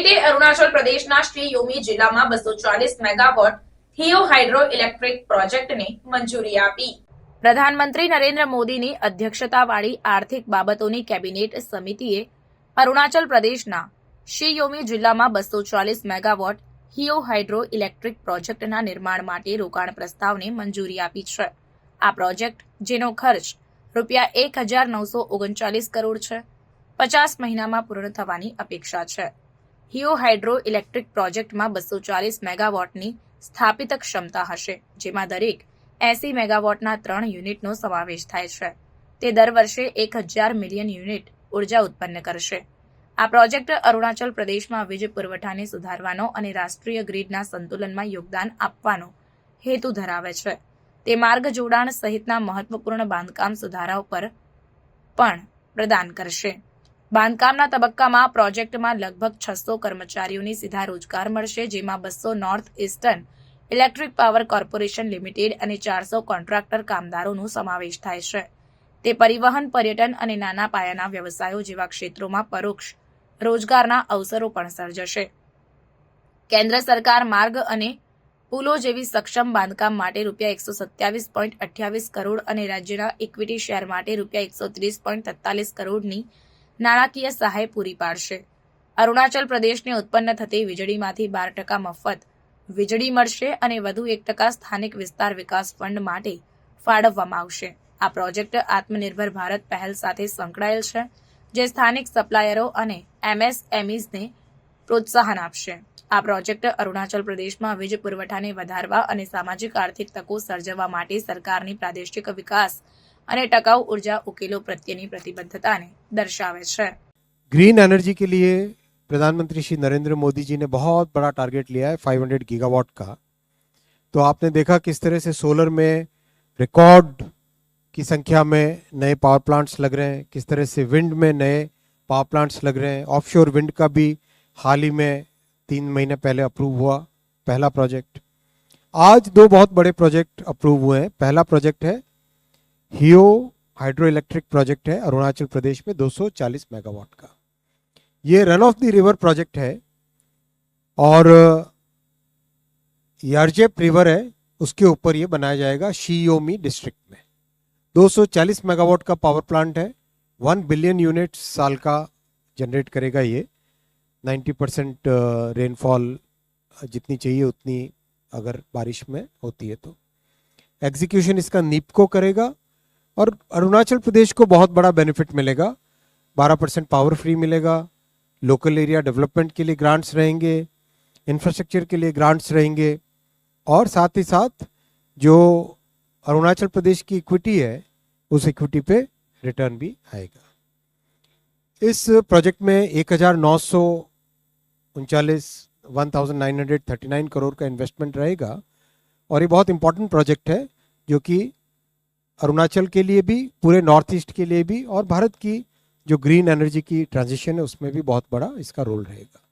નિમિત્તે અરુણાચલ પ્રદેશના શ્રી યોમી જિલ્લામાં બસો ચાલીસ મેગાવોટ થિયો હાઇડ્રો ઇલેક્ટ્રિક પ્રોજેક્ટને મંજૂરી આપી. પ્રધાનમંત્રી નરેન્દ્ર મોદીની અધ્યક્ષતાવાળી આર્થિક બાબતોની કેબિનેટ સમિતિએ અરુણાચલ પ્રદેશના શિયોમી જિલ્લામાં બસો ચાલીસ મેગાવોટ હિયો હાઇડ્રો ઇલેક્ટ્રિક પ્રોજેક્ટના નિર્માણ માટે રોકાણ પ્રસ્તાવને મંજૂરી આપી છે. આ પ્રોજેક્ટ, જેનો ખર્ચ રૂપિયા એક હજાર નવસો ઓગણચાલીસ કરોડ છે, પચાસ મહિનામાં પૂર્ણ થવાની અપેક્ષા છે. હિયો હાઇડ્રો ઇલેક્ટ્રિક પ્રોજેક્ટમાં બસો ચાલીસ મેગાવોટની સ્થાપિત ક્ષમતા હશે, જેમાં દરેક એસી મેગાવોટના ત્રણ યુનિટનો સમાવેશ થાય છે. તે દર વર્ષે એક હજાર મિલિયન યુનિટ ઊર્જા ઉત્પન્ન કરશે. આ પ્રોજેક્ટ અરુણાચલ પ્રદેશમાં વીજ પુરવઠાને સુધારવાનો અને રાષ્ટ્રીય ગ્રીડના સંતુલનમાં યોગદાન આપવાનો હેતુ ધરાવે છે. તે માર્ગ જોડાણ સહિતના મહત્વપૂર્ણ બાંધકામ સુધારાઓ પર પણ પ્રદાન કરશે. બાંધકામના તબક્કામાં પ્રોજેક્ટમાં લગભગ છસો કર્મચારીઓને સીધા રોજગાર મળશે, જેમાં બસો North Eastern Electric Power Corporation Limited અને ચારસો કોન્ટ્રાક્ટર કામદારોનો સમાવેશ થાય છે. તે પરિવહન, પર્યટન અને નાના પાયાના વ્યવસાયો જેવા ક્ષેત્રોમાં પરોક્ષ રોજગારના અવસરો પણ સર્જશે. કેન્દ્ર સરકાર માર્ગ અને પુલો જેવી સક્ષમ બાંધકામ માટે રૂપિયા એકસો સત્યાવીસ પોઈન્ટ અઠ્યાવીસ કરોડ અને રાજ્યના ઇક્વિટી શેર માટે રૂપિયા એકસો ત્રીસ પોઈન્ટ કરોડની નાણાકીય સહાય પૂરી પાડશે. અરુણાચલ પ્રદેશને ઉત્પન્ન થતી વીજળીમાંથી બાર ટકા મફત વીજળી મળશે અને વધુ એક ટકા સ્થાનિક વિસ્તાર વિકાસ ફંડ માટે ફાળવવામાં આવશે. આ પ્રોજેક્ટ આત્મનિર્ભર ભારત પહેલ સાથે સંકળાયેલ છે, જે સ્થાનિક સપ્લાયરો અને એમએસએમઈઝને પ્રોત્સાહન આપશે. આ પ્રોજેક્ટ અરુણાચલ પ્રદેશમાં વીજ પુરવઠાને વધારવા અને સામાજિક આર્થિક તકો સર્જવા માટે સરકારની પ્રાદેશિક વિકાસ અને ટકાઉ ઉર્જા ઉકેલો પ્રત્યેની પ્રતિબદ્ધતાને દર્શાવે છે ग्रीन एनर्जी के लिए प्रधानमंत्री श्री नरेंद्र मोदी जी ने बहुत बड़ा टारगेट लिया है 500 गीगावाट का तो आपने देखा किस तरह से सोलर में रिकॉर्ड की संख्या में नए पावर प्लांट्स लग रहे हैं किस तरह से विंड में नए पावर प्लांट्स लग रहे हैं ऑफशोर विंड का भी हाल ही में तीन महीने पहले अप्रूव हुआ पहला प्रोजेक्ट आज दो बहुत बड़े प्रोजेक्ट अप्रूव हुए हैं पहला प्रोजेक्ट है हियो हाइड्रो इलेक्ट्रिक प्रोजेक्ट है, अरुणाचल प्रदेश में 240 मेगावाट का। ये run of the river project है और यारजेप रिवर है, उसके ऊपर ये बनाया जाएगा शियोमी डिस्ट्रिक्ट में। 240 मेगावाट का पावर प्लांट है वन बिलियन यूनिट साल का जनरेट करेगा ये। 90 परसेंट रेनफॉल जितनी चाहिए उतनी अगर बारिश में होती है तो। एग्जीक्यूशन इसका नीपको करेगा और अरुणाचल प्रदेश को बहुत बड़ा बेनिफिट मिलेगा 12 परसेंट पावर फ्री मिलेगा लोकल एरिया डेवलपमेंट के लिए ग्रांट्स रहेंगे इंफ्रास्ट्रक्चर के लिए ग्रांट्स रहेंगे और साथ ही साथ जो अरुणाचल प्रदेश की इक्विटी है उस इक्विटी पे रिटर्न भी आएगा इस प्रोजेक्ट में एक हजार नौ सौ उनचालीस one thousand nine hundred thirty nine crore का इन्वेस्टमेंट रहेगा और ये बहुत इंपॉर्टेंट प्रोजेक्ट है जो कि अरुणाचल के लिए भी पूरे नॉर्थ ईस्ट के लिए भी और भारत की जो ग्रीन एनर्जी की ट्रांजिशन है उसमें भी बहुत बड़ा इसका रोल रहेगा